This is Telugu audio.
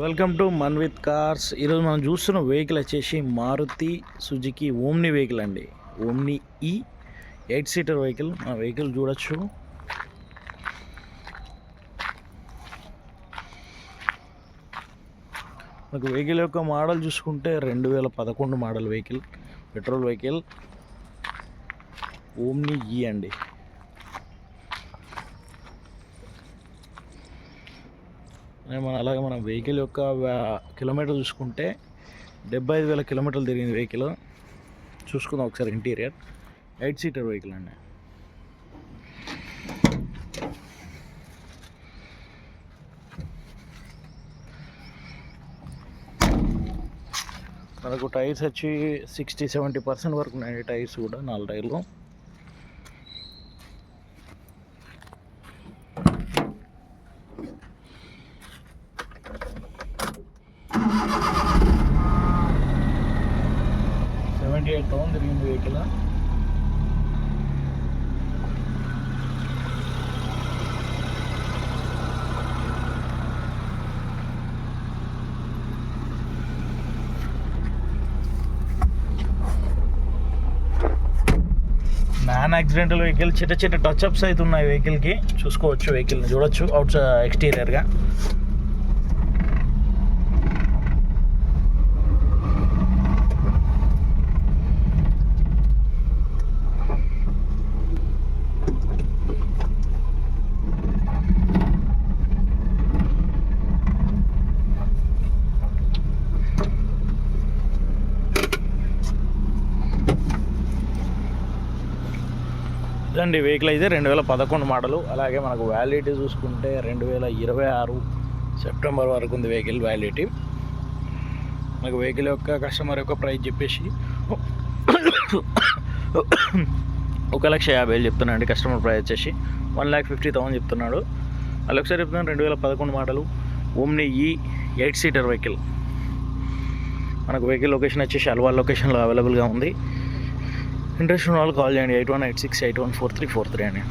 Welcome to man with cars ఈరోజు మనం చూస్తున్న వెహికల్ వచ్చేసి మారుతి సుజుకి ఓమ్ని వెహికల్ అండి. Omni E eight seater vehicle మన వెహికల్ చూడొచ్చు. మనకు వెహికల్ యొక్క మోడల్ చూసుకుంటే రెండు వేల పదకొండు model vehicle petrol vehicle Omni E అండి. మన అలాగే మనం వెహికల్ యొక్క కిలోమీటర్ చూసుకుంటే డెబ్బై ఐదు వేల కిలోమీటర్లు తిరిగింది వెహికల్. చూసుకుందాం ఒకసారి ఇంటీరియర్. ఎయిట్ సీటర్ వెహికల్ అండి. మనకు టైర్స్ వచ్చి సిక్స్టీ సెవెంటీ పర్సెంట్ వరకు ఉన్నాయి టైర్స్ కూడా నాలుగు టైర్లు. సెవెంటీ ఎయిట్ థౌసండ్ తిరిగింది వెహికల్ నాన్ యాక్సిడెంటల్ వెహికల్ చిన్న చిన్న టచ్ అప్స్ అయితే ఉన్నాయి వెహికల్కి చూసుకోవచ్చు వెహికల్ని చూడొచ్చు. అవుట్ ఎక్స్టీరియర్గా uh, ఇదండి వెహికల్ అయితే రెండు వేల పదకొండు మోడలు అలాగే మనకు వ్యాలిడిటీ చూసుకుంటే రెండు వేల ఇరవై ఆరు సెప్టెంబర్ వరకు ఉంది వెహికల్ వ్యాలిడిటీ మనకు వెహికల్ యొక్క కస్టమర్ యొక్క ప్రైస్ చెప్పేసి ఒక లక్ష యాభై వేలు చెప్తున్నాడు కస్టమర్ ప్రైస్ వచ్చేసి. వన్ ల్యాక్ ఫిఫ్టీ థౌసండ్ చెప్తున్నాడు. అలా ఒకసారి చెప్తున్నాను రెండు వేల పదకొండు model Omni E eight seater vehicle మనకు వెహికల్ లొకేషన్ వచ్చేసి అల్వాల్ లొకేషన్లో అవైలబుల్గా ఉంది. ఇంట్రెస్ట్ ఉన్న వాళ్ళు కాల్ చేయండి. Eight one eight six eight one four three four three అని.